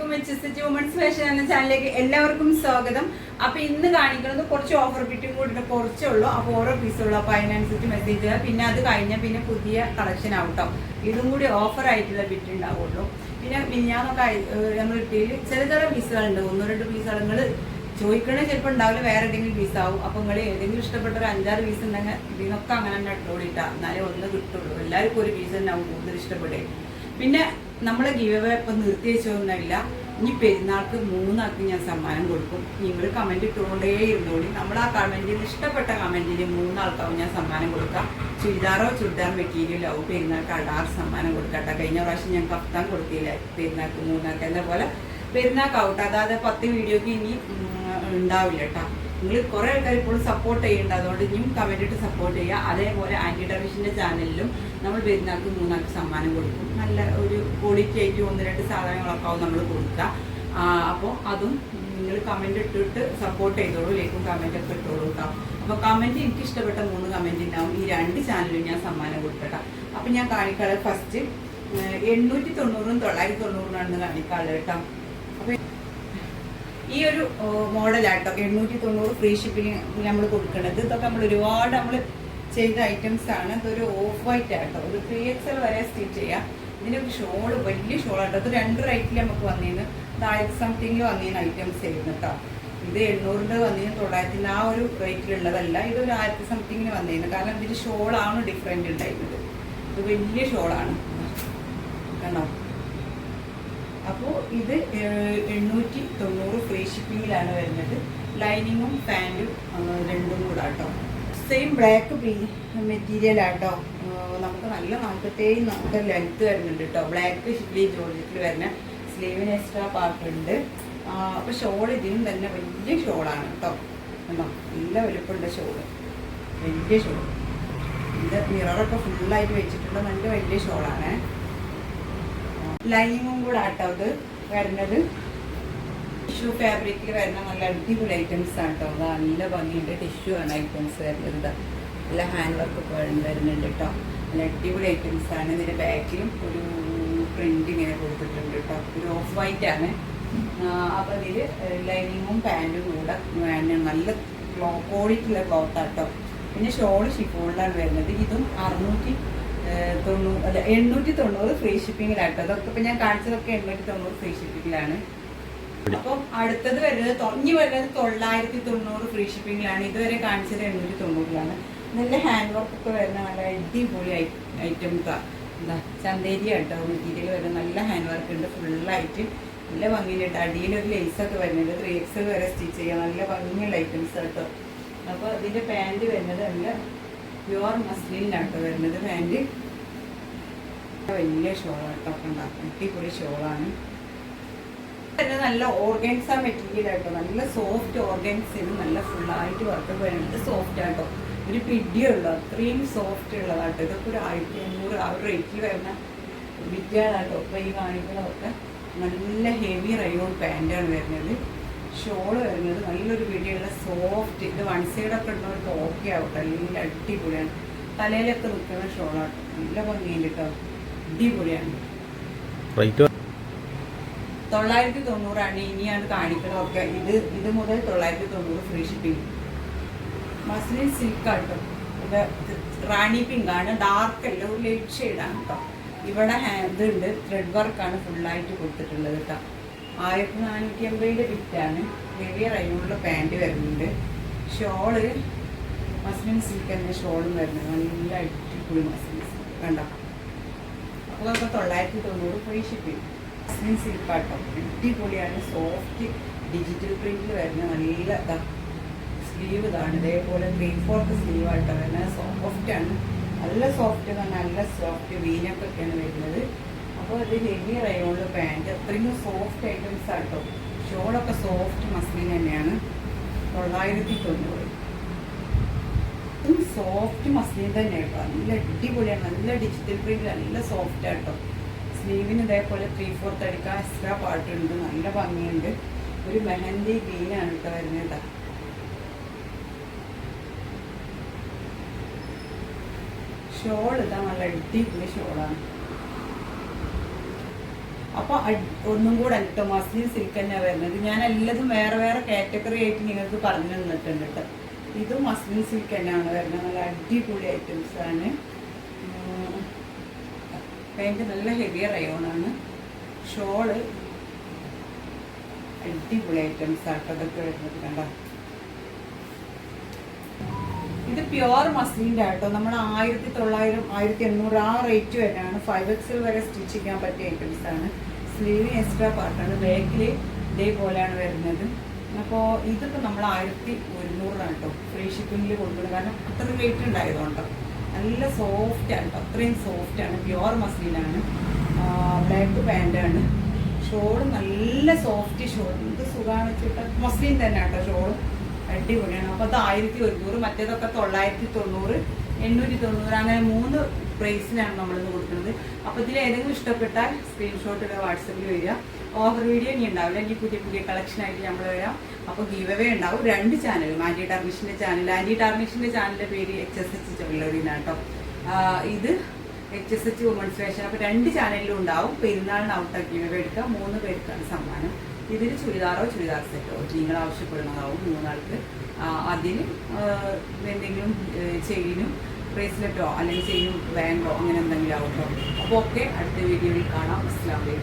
എന്ന ചാനലിലേക്ക് എല്ലാവർക്കും സ്വാഗതം. അപ്പൊ ഇന്ന് കാണിക്കുന്നത് കുറച്ച് ഓഫർ ബിറ്റും കൂടി കുറച്ചേ ഉള്ളൂ അപ്പൊ ഓരോ പീസുള്ളൂ അപ്പൊ അതിനനുസരിച്ച് മെസ്സേജ് ചെയ്യുക പിന്നെ അത് കഴിഞ്ഞ പിന്നെ പുതിയ കളക്ഷൻ ആവട്ടോ ഇതും കൂടി ഓഫർ ആയിട്ടുള്ള ബിറ്റ് ഉണ്ടാവുള്ളൂ പിന്നെ മിനിഞ്ഞാന്നൊക്കെ നമ്മൾ ഇട്ടിയിൽ ചില ചില പീസുകളുണ്ട് ഒന്നോ രണ്ട് പീസുകൾ ചോദിക്കണേ ചിലപ്പോൾ ഉണ്ടാവില്ല വേറെ ഏതെങ്കിലും പീസ് ആവും. അപ്പൊ നിങ്ങൾ ഏതെങ്കിലും ഇഷ്ടപ്പെട്ട ഒരു അഞ്ചാറ് പീസ് ഉണ്ടെങ്കിൽ ഇതിനൊക്കെ അങ്ങനെ തന്നെ ഇട്ടോളിട്ടാ എന്നാലേ ഒന്ന് കിട്ടുള്ളൂ. എല്ലാവർക്കും ഒരു പീസ് തന്നെ ആവും കൂടുതൽ ഇഷ്ടപ്പെടുക പിന്നെ നമ്മളെ ഗീവ് ഇപ്പം നിർത്തി വെച്ചൊന്നുമില്ല ഇനി പെരുന്നാൾക്ക് മൂന്നാൾക്ക് ഞാൻ സമ്മാനം കൊടുക്കും. നിങ്ങൾ കമന്റ് ഇട്ടുകൊണ്ടേ ഇരുന്നോളി. നമ്മൾ ആ കമന്റിൽ ഇഷ്ടപ്പെട്ട കമന്റിന് മൂന്നാൾക്കാവും ഞാൻ സമ്മാനം കൊടുക്കാം. ചുരിദാറോ ചുരിദാർ മെറ്റീരിയലോ പെരുന്നാൾക്ക് അടാറ് സമ്മാനം കൊടുക്കട്ടെ കഴിഞ്ഞ പ്രാവശ്യം ഞാൻ കഫ്താൻ കൊടുത്തില്ല? പെരുന്നാൾക്ക് മൂന്നാൾക്ക്. എന്ന പോലെ പെരുന്നാൾക്കാവട്ടെ അതായത് പത്ത് വീഡിയോക്ക് ഇനി ഉണ്ടാവില്ല കേട്ടോ. നിങ്ങൾ കുറെ ആൾക്കാർ ഇപ്പോൾ സപ്പോർട്ട് ചെയ്യുന്നുണ്ട്. അതുകൊണ്ട് ഇനിയും കമന്റ് ഇട്ട് സപ്പോർട്ട് ചെയ്യുക. അതേപോലെ ആന്റി ഡെറിഷന്റെ ചാനലിലും നമ്മൾ പെരുന്നാൾക്ക് മൂന്നാൾക്ക് സമ്മാനം കൊടുക്കും. നല്ല ഒരു ക്വാളിറ്റി ആയിട്ട് ഒന്ന് രണ്ട് സാധനങ്ങളൊക്കെ നമ്മൾ കൊടുക്കുക. അപ്പോൾ അതും നിങ്ങൾ കമന്റ് ഇട്ടിട്ട് സപ്പോർട്ട് ചെയ്തോളൂ. ലേക്കും കമന്റ് ഒക്കെ ഇട്ടോളൂ കേട്ടോ അപ്പോൾ കമന്റ് എനിക്ക് ഇഷ്ടപ്പെട്ട മൂന്ന് കമന്റ് ഉണ്ടാവും ഈ രണ്ട് ചാനലിലും ഞാൻ സമ്മാനം കൊടുക്കട്ടെ. അപ്പോൾ ഞാൻ കാണിക്കാതെ ഫസ്റ്റ് എണ്ണൂറ്റി തൊണ്ണൂറും തൊള്ളായിരത്തി തൊണ്ണൂറിനാണ് കാണിക്കാറ് കേട്ടോ ഈ ഒരു മോഡലാട്ടോ. എണ്ണൂറ്റി തൊണ്ണൂറ് ഫ്രീ ഷിപ്പിംഗ് നമ്മൾ കൊടുക്കുന്നത് ഇതൊക്കെ നമ്മൾ ഒരുപാട് നമ്മൾ ചെയ്ത ഐറ്റംസ് ആണ് ഇതൊരു ഓഫ് വൈറ്റ് ആട്ടോ ഒരു ത്രീ എക്സ് എൽ വരെ സ്റ്റിച്ച് ചെയ്യാം. ഇതിനൊക്കെ ഷോൾ വലിയ ഷോളാട്ടോ. ഇത് രണ്ട് റേറ്റിൽ നമുക്ക് വന്നിരുന്നു താഴെ സംതിങ്ങിൽ വന്നിരുന്ന ഐറ്റംസ് ആയിരുന്നു കേട്ടോ ഇത് എണ്ണൂറിന്റെ വന്നിരുന്നു തൊള്ളായിരത്തിന്റെ ആ ഒരു റേറ്റിലുള്ളതല്ല. ഇത് ഒരു ആയിരത്തി സംതിങ്ങിന് വന്നിരുന്നു കാരണം ഇതിന്റെ ഷോളാണ് ഡിഫറെന്റ് ഉണ്ടായിരുന്നത്. ഇത് വലിയ ഷോളാണ്. കണ്ടോ? അപ്പോൾ ഇത് എണ്ണൂറ്റി തൊണ്ണൂറ് ഫ്രീ ഷിപ്പിങ്ങിലാണ് വരുന്നത്. ലൈനിങ്ങും പാന്റും രണ്ടും കൂടെ കേട്ടോ സെയിം ബ്ലാക്ക് മെറ്റീരിയൽ ആട്ടോ. നമുക്ക് നല്ല നാൽപ്പത്തേഴ് നമുക്ക് ലെങ്ത് വരുന്നുണ്ട് കേട്ടോ ബ്ലാക്ക് ഷിപ്പിലി ജോർജറ്റിൽ വരുന്ന സ്ലീവിന് എക്സ്ട്രാ പാർട്ട് ഉണ്ട്. അപ്പോൾ ഷോൾ ഇതിനും തന്നെ വലിയ ഷോളാണ് കേട്ടോ നല്ല വലുപ്പമുണ്ട് ഷോൾ വലിയ ഷോൾ ഇത് മിററൊക്കെ ഫുള്ളായിട്ട് വെച്ചിട്ടുള്ള നല്ല വലിയ ഷോളാണ് ലൈനിങ്ങും കൂടെ ആട്ടോ ഇത് വരുന്നത്. ടിഷ്യൂ ഫാബ്രിക്കിൽ വരുന്ന നല്ല അടിപൊളി ഐറ്റംസ് അതാ നല്ല ഭംഗിയുണ്ട്. ടിഷ്യൂ ആണ് ഐറ്റംസ് വരുന്നത്. നല്ല ഹാൻഡ് വർക്ക് വരുന്നുണ്ട് കേട്ടോ നല്ല അടിപൊളി ഐറ്റംസ് ആണ്. ഇതിന്റെ ബാക്കിലും ഒരു പ്രിന്റ് ഇങ്ങനെ കൊടുത്തിട്ടുണ്ട് കേട്ടോ ഒരു ഓഫ് വൈറ്റ് ആണ്. അപ്പൊ ഇതിൽ ലൈനിങ്ങും പാന്റും കൂടെ നല്ല ക്വാളിറ്റി ഉള്ള ക്ലോത്ത് ആട്ടോ. പിന്നെ ഷോൾ ഷിഫോളിലാണ് വരുന്നത്. ഇതും അറുന്നൂറ്റി തൊണ്ണൂറ് അല്ല എണ്ണൂറ്റി തൊണ്ണൂറ് ഫ്രീ ഷിപ്പിങ്ങിലാട്ടോ അതൊക്കെ ഞാൻ കാണിച്ചതൊക്കെ എണ്ണൂറ്റി തൊണ്ണൂറ് ഫ്രീ ഷിപ്പിങ്ങിലാണ് അപ്പം അടുത്തത് വരുന്നത് തൊഞ്ഞി വരുന്നത് തൊള്ളായിരത്തി തൊണ്ണൂറ് ഫ്രീ ഷിപ്പിങ്ങിലാണ് ഇതുവരെ കാണിച്ചത് എണ്ണൂറ്റി തൊണ്ണൂറിലാണ് നല്ല ഹാൻഡ് വർക്ക് ഒക്കെ വരുന്ന നല്ല അടിപൊളി ഐറ്റംസ് എന്താ ചന്തേരി കേട്ടോ മെറ്റീരിയൽ വരുന്ന നല്ല ഹാൻഡ് വർക്ക് ഉണ്ട്. ഫുള്ളായിട്ട് നല്ല ഭംഗിയിലുണ്ട് അടിയിൽ ഒരു ലേസ് ഒക്കെ വരുന്നുണ്ട്. ത്രീ എക്സ് വരെ സ്റ്റിച്ച് ചെയ്യാം. നല്ല ഭംഗിയുള്ള ഐറ്റംസ് കേട്ടോ. അപ്പോൾ ഇതിന്റെ പാന്റ് വരുന്നത് നല്ല പ്യുവർ മസ്ലിനാട്ടോ വരുന്നത്. പാന്റ് വലിയ ഷോളാട്ടോ ഉണ്ടാക്കും. അടിപൊളി ഷോളാണ്. തന്നെ നല്ല ഓർഗൻസ മെറ്റീരിയൽ ആട്ടോ. നല്ല സോഫ്റ്റ് ഓർഗൻസിന് നല്ല ഫുള്ളായിട്ട് വർക്ക് വരുന്നത് സോഫ്റ്റ് ആട്ടോ. ഒരു പിടിയുള്ള അത്രയും സോഫ്റ്റ് ഉള്ളതാട്ടോ. ഇതൊക്കെ ഒരു ആയിരത്തി അഞ്ഞൂറ് ആ ഒരു റേറ്റിൽ വരുന്ന വിദ്യാളാട്ടോ കൈ ഈ കാണിക്കുന്നതൊക്കെ നല്ല ഹെവി റയോൺ പാന്റാണ് വരുന്നത്. ഷോൾ വരുന്നത് നല്ലൊരു പിടിയുള്ള സോഫ്റ്റ് ഇത് വൺ സൈഡൊക്കെ ഇടുന്നവർക്ക് ഓക്കെ ആവും. നല്ല അടിപൊളിയാണ്. തലയിലൊക്കെ നിൽക്കുന്ന ഷോളാട്ടോ നല്ല ഭംഗിയുണ്ട് കേട്ടോ. അടിപൊളിയാണ്. തൊള്ളായിരത്തി തൊണ്ണൂറാണ്. ഇനിയാണ് കാണിക്കുന്നതൊക്കെ ഇത് ഇത് മുതൽ തൊള്ളായിരത്തി തൊണ്ണൂറ് ഫ്രീ ഷിപ്പിംഗ് മസ്ലിൻ സിൽക്ക് ആട്ടോ ഇത് റാണി പിങ്ക് ആണ്. ഡാർക്ക് അല്ല. ഒരു ലൈറ്റ് ഷെയ്ഡാണ് കേട്ടോ. ഇവിടെ ഹാൻഡ് ഇതുണ്ട് ത്രെഡ് വർക്കാണ് ഫുള്ളായിട്ട് കൊടുത്തിട്ടുള്ളത് കേട്ടോ. ആയിരത്തി നാനൂറ്റി അമ്പതിന്റെ ബിറ്റാണ് ഹെവി റൈനുള്ള പാന്റ് വരുന്നുണ്ട്. ഷോൾ മസ്ലിൻ സിൽക്ക് തന്നെ ഷോളും വരുന്നത്. നല്ല അടിപൊളി മസ്ലിൻ സിൽക്ക് കണ്ടോ? അപ്പോൾ അതൊക്കെ തൊള്ളായിരത്തി തൊണ്ണൂറ് ഫ്രീ ഷിപ്പിംഗ് മസ്ലിൻ സിൽക്കാട്ടോ അടിപൊളിയാണ്. സോഫ്റ്റ് ഡിജിറ്റൽ പ്രിന്റിൽ വരുന്ന നല്ല സ്ലീവ് ഇതാണ്. ഇതേപോലെ ത്രീ ഫോർത്ത് സ്ലീവ് ആയിട്ടോ വരുന്നത്. സോഫ്റ്റാണ് നല്ല സോഫ്റ്റ് നല്ല സോഫ്റ്റ് വീനൊക്കെയാണ് വരുന്നത്. ഇത് ഹെവി റയോണിൽ പാന്റ് അത്രയും സോഫ്റ്റ് ഐറ്റംസ് ആട്ടോ. ഷോളൊക്കെ സോഫ്റ്റ് മസ്ലിൻ തന്നെയാണ്. തൊള്ളായിരത്തി തൊണ്ണൂറ് സോഫ്റ്റ് മസ്ലിൻ തന്നെ കേട്ടോ നല്ല അടിപൊളിയാണ്. നല്ല ഡിജിറ്റൽ പ്രിന്റ് നല്ല സോഫ്റ്റ് ആട്ടോ. സ്ലീവിന് ഇതേപോലെ ത്രീ ഫോർത്ത് അടിക്കാൻ എക്സ്ട്രാ പാട്ടുണ്ട് നല്ല ഭംഗിയുണ്ട്. ഒരു മെഹന്തി ഗ്രീനാണ് കേട്ടോ വരുന്നത് ഷോൾ ഇതാ നല്ല അടിപൊളി ഷോളാണ്. അപ്പൊ ഒന്നും കൂടെ കേട്ടോ മസ്ലിൻ സിൽക്ക് തന്നെയാണ് വരുന്നത്. ഞാൻ എല്ലാതും വേറെ വേറെ കാറ്റഗറി ആയിട്ട് നിങ്ങൾക്ക് പറഞ്ഞു തന്നിട്ടുണ്ട് കേട്ടോ ഇത് മസ്ലിൻ സിൽക്ക് തന്നെയാണ് വരുന്നത്. നല്ല അടിപൊളി ഐറ്റംസ് ആണ്. പാന്റ് നല്ല ഹെവി റയോണാണ് ഷോൾ അടിപൊളി ഐറ്റംസ് ആട്ടോ അതൊക്കെ വരുന്നത് കണ്ടോ? ഇത് പ്യുവർ മസ്ലിന്റെ ആട്ടോ. നമ്മൾ ആയിരത്തി തൊള്ളായിരം ആയിരത്തി എണ്ണൂറ് ആ റേറ്റ് വരെയാണ് ഫൈവ് എക്സിൽ വരെ സ്റ്റിച്ച് ചെയ്യാൻ പറ്റിയ ഐറ്റംസ് ആണ്. സ്ലീവ് എക്സ്ട്രാ പാർട്ടാണ് ബാക്കിൽ ഇതേപോലെയാണ് വരുന്നത്. അപ്പോൾ ഇതിപ്പോൾ നമ്മൾ ആയിരത്തി ഒരുന്നൂറാണ് കേട്ടോ ഫ്രീ ഷിപ്പിങ്ങിൽ കൊടുക്കുന്നത്. കാരണം അത്ര വെയിറ്റ് ഉണ്ടായതുകൊണ്ടോ. നല്ല സോഫ്റ്റ് ആണ് അത്രയും സോഫ്റ്റ് ആണ്. പ്യുവർ മസ്ലിനാണ് ബ്ലാക്ക് പാന്റാണ് ഷോൾ നല്ല സോഫ്റ്റ് ഷോൾ ഇത് സുഖമാണ് വെച്ചിട്ട് മസ്ലിൻ തന്നെ കേട്ടോ ഷോൾ അടിപൊളിയാണ്. അപ്പോൾ അത് ആയിരത്തി ഒരുന്നൂറ് മറ്റേതൊക്കെ തൊള്ളായിരത്തി തൊണ്ണൂറ് എണ്ണൂറ്റി തൊണ്ണൂറ് അങ്ങനെ മൂന്ന് പ്രൈസിലാണ് നമ്മളിത് കൊടുക്കുന്നത്. അപ്പോൾ ഇതിൽ ഏതെങ്കിലും ഇഷ്ടപ്പെട്ടാൽ സ്ക്രീൻഷോട്ട് ഇടുക വാട്സപ്പിൽ വരിക. ഓഫർ വീഡിയോ ഇനി ഉണ്ടാവില്ല. ഇനി പുതിയ പുതിയ കളക്ഷൻ ആയിട്ട് നമ്മൾ വരാം. അപ്പോൾ ഗീവ് അവേ ഉണ്ടാവും. രണ്ട് ചാനലും ആന്റി ടാർണിഷിന്റെ ചാനൽ ആന്റി ടാർണിഷിന്റെ ചാനലിന്റെ പേര് എച്ച് എസ് എച്ച് ജ്വല്ലറിനാണ് ഇത് H S H women's fashion അപ്പോൾ രണ്ട് ചാനലിലും ഉണ്ടാവും. പെരുന്നാളിന് ഔട്ട് ഗീവ് എടുക്കുക മൂന്ന് പേർക്കാണ് സമ്മാനം. ഇതിൽ ചുരിദാറോ ചുരിദാർ സെറ്റോ നിങ്ങൾ ആവശ്യപ്പെടുന്നതാവും മൂന്നാൾക്ക് അതിന് എന്തെങ്കിലും ചെയിനും ബ്രേസ്ലെറ്റോ അല്ലെങ്കിൽ ചെയിനും ബാങ്കോ അങ്ങനെ എന്തെങ്കിലും ആവട്ടോ അപ്പോൾ ഓക്കെ അടുത്ത വീഡിയോയിൽ കാണാം. അസ്ലാം